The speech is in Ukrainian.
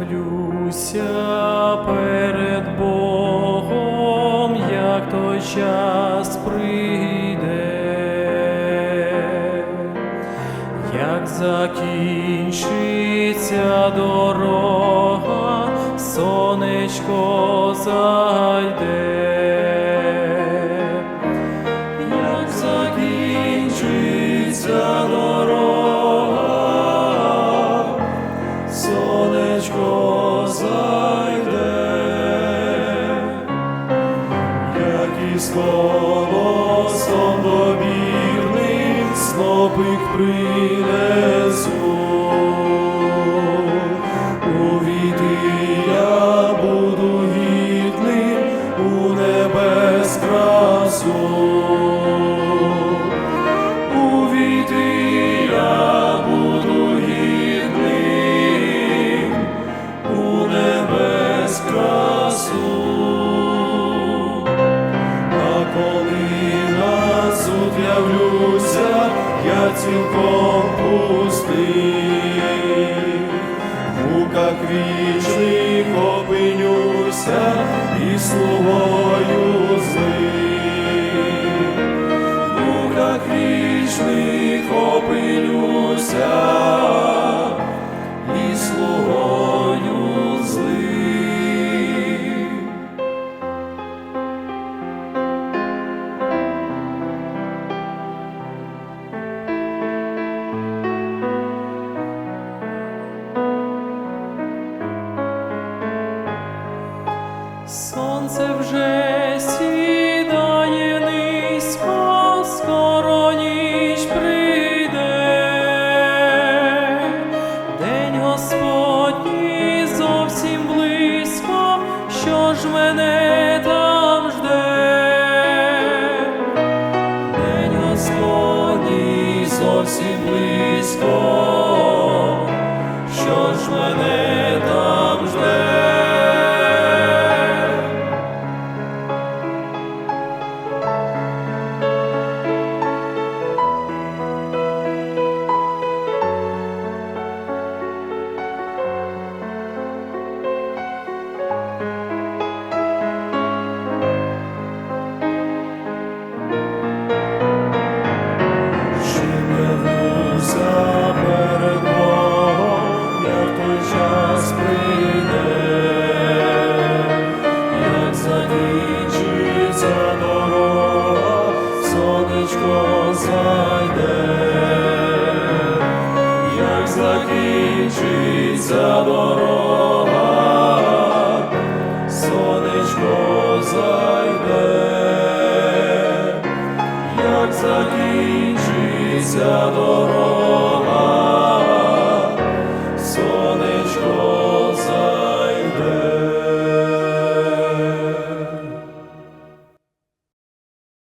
Явлюся перед Богом, як той час прийде, як закінчиться дорога, сонечко зайде. Із колосом добірним снопик принесу. Увійти я буду гідним у небес. Цілком пустий, в муках вічних опинюся і словою злим. В муках вічних Сонце вже сідає низько, скоро ніч прийде, день Господній зовсім близько, що ж мене зайде, як закінчиться дорога, сонечко зайде як закінчиться дорога,